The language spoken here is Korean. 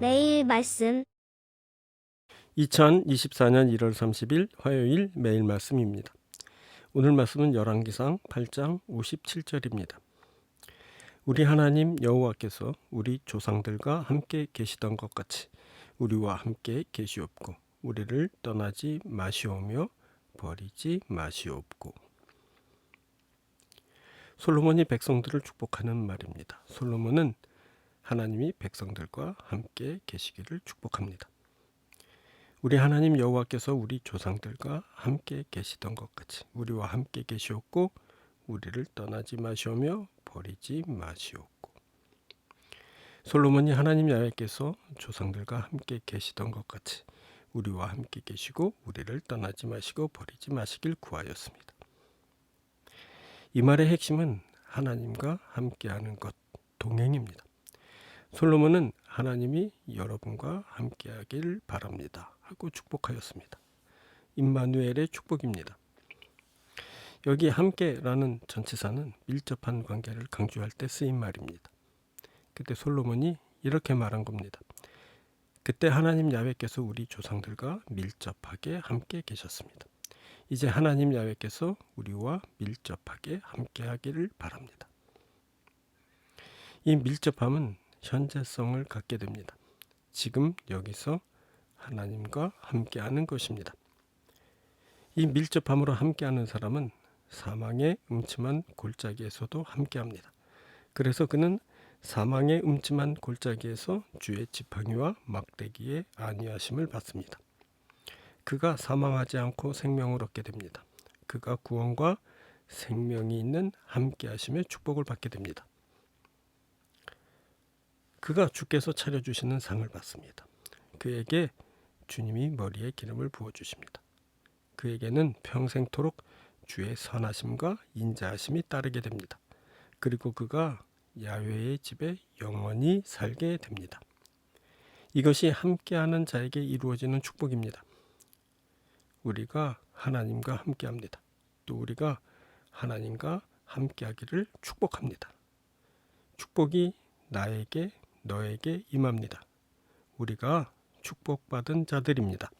말씀, 2024년 1월 30일 화요일 매일 말씀입니다. 오늘 말씀은 열왕기상 8장 57절입니다. 우리 하나님 여호와께서 우리 조상들과 함께 계시던 것 같이 우리와 함께 계시옵고 우리를 떠나지 마시오며 버리지 마시옵고 솔로몬이 백성들을 축복하는 말입니다. 솔로몬은 하나님이 백성들과 함께 계시기를 축복합니다. 우리 하나님 여호와께서 우리 조상들과 함께 계시던 것 같이 우리와 함께 계시옵고 우리를 떠나지 마시오며 버리지 마시옵고 솔로몬이 하나님 야훼께서 조상들과 함께 계시던 것 같이 우리와 함께 계시고 우리를 떠나지 마시고 버리지 마시길 구하였습니다. 이 말의 핵심은 하나님과 함께하는 것 동행입니다. 솔로몬은 하나님이 여러분과 함께하길 바랍니다. 하고 축복하였습니다. 임마누엘의 축복입니다. 여기 함께라는 전치사는 밀접한 관계를 강조할 때 쓰인 말입니다. 그때 솔로몬이 이렇게 말한 겁니다. 그때 하나님 야훼께서 우리 조상들과 밀접하게 함께 계셨습니다. 이제 하나님 야훼께서 우리와 밀접하게 함께하기를 바랍니다. 이 밀접함은 현재성을 갖게 됩니다. 지금 여기서 하나님과 함께하는 것입니다. 이 밀접함으로 함께하는 사람은 사망의 음침한 골짜기에서도 함께합니다. 그래서 그는 사망의 음침한 골짜기에서 주의 지팡이와 막대기의 안위하심을 받습니다. 그가 사망하지 않고 생명을 얻게 됩니다. 그가 구원과 생명이 있는 함께하심의 축복을 받게 됩니다. 그가 주께서 차려주시는 상을 받습니다. 그에게 주님이 머리에 기름을 부어 주십니다. 그에게는 평생토록 주의 선하심과 인자하심이 따르게 됩니다. 그리고 그가 야훼의 집에 영원히 살게 됩니다. 이것이 함께하는 자에게 이루어지는 축복입니다. 우리가 하나님과 함께합니다. 또 우리가 하나님과 함께하기를 축복합니다. 축복이 나에게 너에게 임합니다. 우리가 축복받은 자들입니다.